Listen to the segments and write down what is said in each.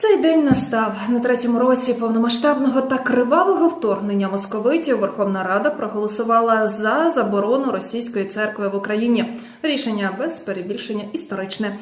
Цей день настав на третьому році повномасштабного та кривавого вторгнення московитів. Верховна Рада проголосувала за заборону російської церкви в Україні. Рішення без перебільшення історичне.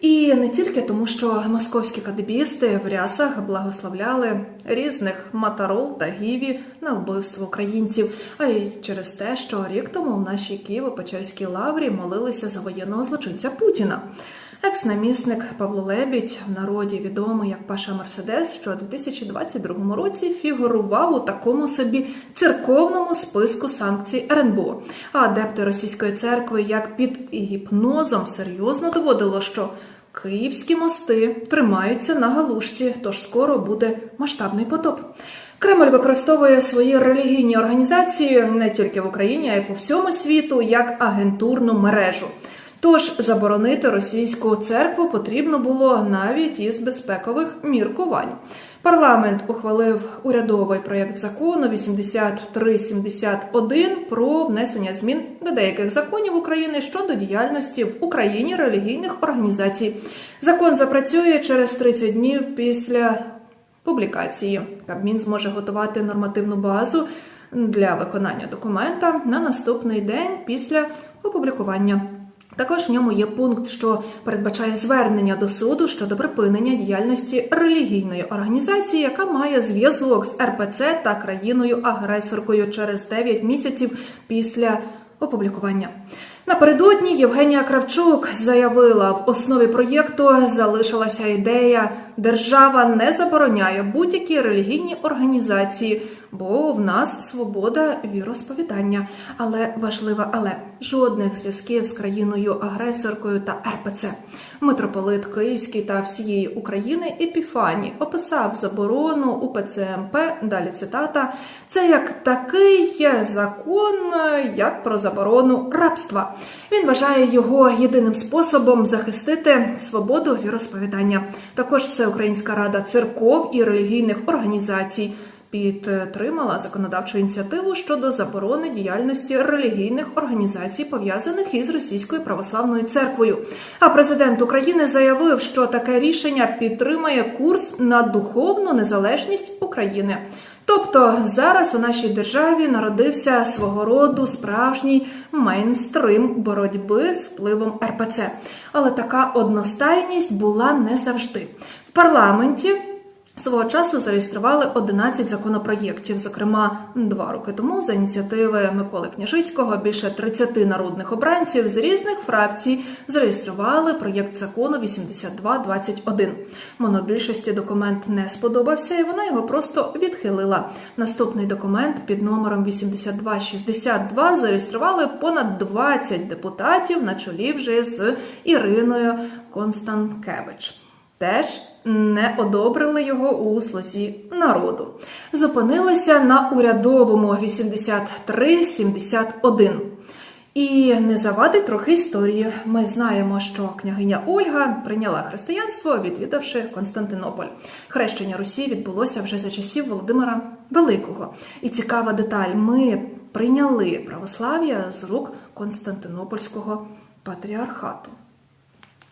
І не тільки тому, що московські кадебісти в рясах благословляли різних матарол та гіві на вбивство українців, а й через те, що рік тому в нашій Києво-Печерській лаврі молилися за воєнного злочинця Путіна. Екс-намісник Павло Лебідь в народі відомий як Паша Мерседес, що у 2022 році фігурував у такому собі церковному списку санкцій РНБО. А адепти російської церкви, як під гіпнозом, серйозно доводило, що київські мости тримаються на галушці, тож скоро буде масштабний потоп. Кремль використовує свої релігійні організації не тільки в Україні, а й по всьому світу як агентурну мережу. Тож заборонити російську церкву потрібно було навіть із безпекових міркувань. Парламент ухвалив урядовий проєкт закону 8371 про внесення змін до деяких законів України щодо діяльності в Україні релігійних організацій. Закон запрацює через 30 днів після публікації. Кабмін зможе готувати нормативну базу для виконання документа на наступний день після опублікування. Також в ньому є пункт, що передбачає звернення до суду щодо припинення діяльності релігійної організації, яка має зв'язок з РПЦ та країною-агресоркою через 9 місяців після опублікування. Напередодні Євгенія Кравчук заявила, в основі проєкту залишилася ідея держава не забороняє будь-які релігійні організації, бо в нас свобода віросповідання. Але важливе, але жодних зв'язків з країною агресоркою та РПЦ. Митрополит Київський та всієї України Епіфані описав заборону у ПЦМП. Далі цитата: це як такий закон, як про заборону рабства. Він вважає його єдиним способом захистити свободу віросповідання. Також Всеукраїнська рада церков і релігійних організацій підтримала законодавчу ініціативу щодо заборони діяльності релігійних організацій, пов'язаних із російською православною церквою. А президент України заявив, що таке рішення підтримує курс на духовну незалежність України. Тобто зараз у нашій державі народився свого роду справжній мейнстрим боротьби з впливом РПЦ. Але така одностайність була не завжди в парламенті. Свого часу зареєстрували 11 законопроєктів. Зокрема, два роки тому за ініціативи Миколи Княжицького більше 30 народних обранців з різних фракцій зареєстрували проєкт закону 8221. Монобільшості документ не сподобався, і вона його просто відхилила. Наступний документ під номером 8262 зареєстрували понад 20 депутатів на чолі вже з Іриною Констанкевич. Теж не одобрили його у слузі народу. Зупинилися на урядовому 83-71. І не завадить трохи історії. Ми знаємо, що княгиня Ольга прийняла християнство, відвідавши Константинополь. Хрещення Русі відбулося вже за часів Володимира Великого. І цікава деталь: ми прийняли православ'я з рук Константинопольського патріархату.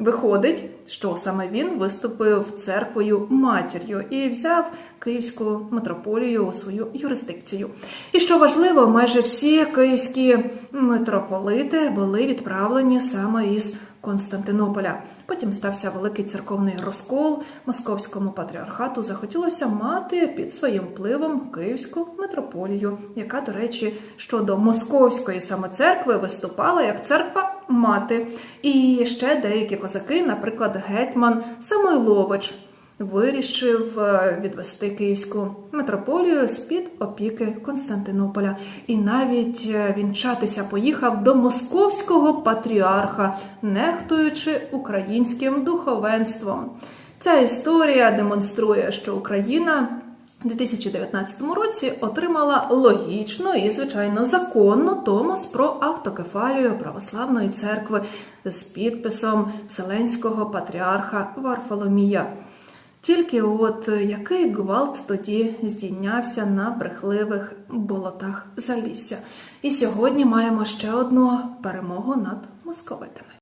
Виходить, що саме він виступив церквою матір'ю і взяв київську митрополію у свою юрисдикцію. І що важливо, майже всі київські митрополити були відправлені саме із Константинополя. Потім стався великий церковний розкол московському патріархату. Захотілося мати під своїм впливом київську митрополію, яка, до речі, щодо московської саме церкви виступала як церква мати. І ще деякі козаки, наприклад, гетьман Самойлович. Вирішив е, відвести київську митрополію з під опіки Константинополя, і навіть е, вінчатися поїхав до московського патріарха, нехтуючи українським духовенством. Ця історія демонструє, що Україна у 2019 році отримала логічну і, звичайно, законну томос про автокефалію православної церкви з підписом Вселенського патріарха Варфоломія. Тільки от який гвалт тоді здійнявся на брехливих болотах Залісся. І сьогодні маємо ще одну перемогу над московитами.